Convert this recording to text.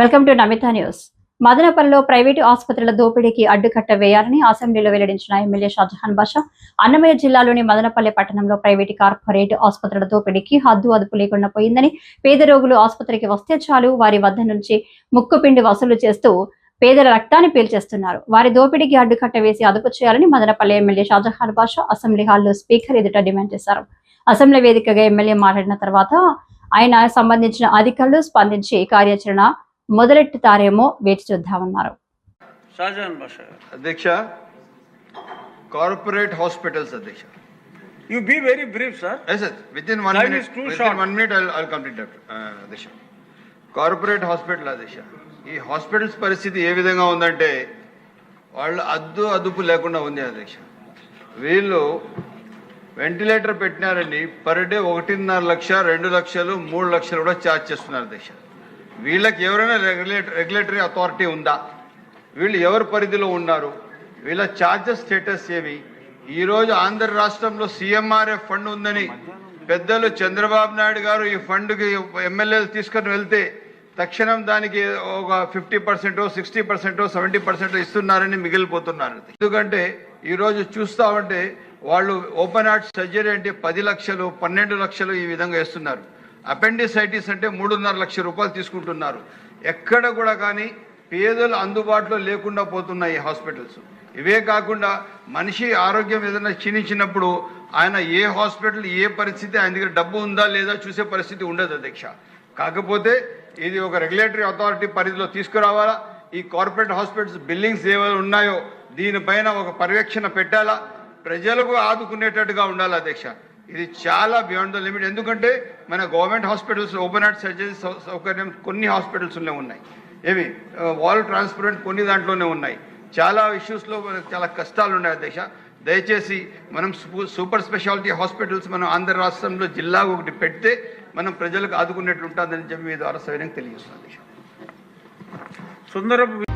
Welcome to Namita news. మదనపల్లిలో private ఆసుపత్రుల దోపిడీకి అడ్డుకట్ట వేయాలని అసెంబ్లీలో వెల్లడించిన ఎమ్మెల్యే షాజహాన్ బాషా అన్నమయ్య జిల్లాలోని మదనపల్లి పట్టణంలో ప్రైవేటు కార్పొరేట్ ఆసుపత్రుల దోపిడీకి హద్దు అదుపు లేకుండా పోయిందని పేద రోగులు ఆసుపత్రికి వస్తే చాలు వారి వద్ద నుంచి ముక్కుపిండి వసూలు చేస్తూ పేదల రక్తాన్ని పీల్చేస్తున్నారు. వారి దోపిడీకి అడ్డుకట్ట వేసి అదుపు చేయాలని మదనపల్లి ఎమ్మెల్యే షాజహాన్ బాషా అసెంబ్లీ హాల్లో స్పీకర్ ఎదుట డిమాండ్ చేశారు. అసెంబ్లీ వేదికగా ఎమ్మెల్యే మాట్లాడిన తర్వాత ఆయన సంబంధించిన అధికారులు స్పందించి కార్యాచరణ మొదలెట్టుతారేమో వేచి చూద్దామన్నారు. అధ్యక్ష కార్పొరేట్ హాస్పిటల్స్ అధ్యక్ష. You be very brief sir yes yes within one minute with. In minute I complete doctor అధ్యక్ష కార్పొరేట్ హాస్పిటల్ అధ్యక్ష. ఈ హాస్పిటల్స్ పరిస్థితి ఏ విధంగా ఉందంటే వాళ్ళు అద్దు అదుపు లేకుండా ఉంది అధ్యక్ష. వీళ్ళు వెంటిలేటర్ పెట్టినారని పర్ డే ఒకటిన్నర లక్ష రెండు లక్షలు మూడు లక్షలు కూడా ఛార్జ్ చేస్తున్నారు అధ్యక్ష. వీళ్ళకి ఎవరైనా రెగ్యులేటర్ రెగ్యులేటరీ అథారిటీ ఉందా? వీళ్ళు ఎవరి పరిధిలో ఉన్నారు? వీళ్ళ ఛార్జెస్ స్టేటస్ ఏమి ఈరోజు ఆంధ్ర రాష్ట్రంలో సీఎంఆర్ఎఫ్ ఫండ్ ఉందని పెద్దలు చంద్రబాబు నాయుడు గారు ఈ ఫండ్కి ఎమ్మెల్యేలు తీసుకొని వెళ్తే తక్షణం దానికి ఒక fifty percent sixty percent seventy percent ఇస్తున్నారని మిగిలిపోతున్నారు. ఎందుకంటే ఈరోజు చూస్తా ఉంటే వాళ్ళు ఓపెన్ హార్ట్ సర్జరీ అంటే పది లక్షలు పన్నెండు లక్షలు ఈ విధంగా ఇస్తున్నారు అపెండిసైటిస్ అంటే మూడున్నర లక్ష రూపాయలు తీసుకుంటున్నారు. ఎక్కడ కూడా కానీ పేదలు అందుబాటులో లేకుండా పోతున్నాయి ఈ హాస్పిటల్స్. ఇవే కాకుండా మనిషి ఆరోగ్యం ఏదైనా క్షీణించినప్పుడు ఆయన ఏ హాస్పిటల్ ఏ పరిస్థితి ఆయన దగ్గర డబ్బు ఉందా లేదా చూసే పరిస్థితి ఉండదు అధ్యక్ష. కాకపోతే ఇది ఒక రెగ్యులేటరీ అథారిటీ పరిధిలో తీసుకురావాలా? ఈ కార్పొరేట్ హాస్పిటల్స్ బిల్డింగ్స్ ఏవైనా ఉన్నాయో దీనిపైన ఒక పర్యవేక్షణ పెట్టాలా? ప్రజలకు ఆదుకునేటట్టుగా ఉండాలి అధ్యక్ష? ఇది చాలా బియాండ్ ద లిమిట్ ఎందుకంటే మన government hospitals open heart surgery సౌకర్యం కొన్ని హాస్పిటల్స్లోనే ఉన్నాయి. ఏవి? వాల్ ట్రాన్స్పరెంట్ కొన్ని దాంట్లోనే ఉన్నాయి. చాలా ఇష్యూస్లో మనకు చాలా కష్టాలు ఉన్నాయి దేశ. దయచేసి మనం సూపర్ స్పెషాలిటీ హాస్పిటల్స్ మనం ఆంధ్ర రాష్ట్రంలో జిల్లా ఒకటి పెడితే మనం ప్రజలకు ఆదుకునేట్లు ఉంటుందని చెప్పి మీ ద్వారా సవినంగా తెలియజేస్తున్నాను అధ్యక్ష సుందరపు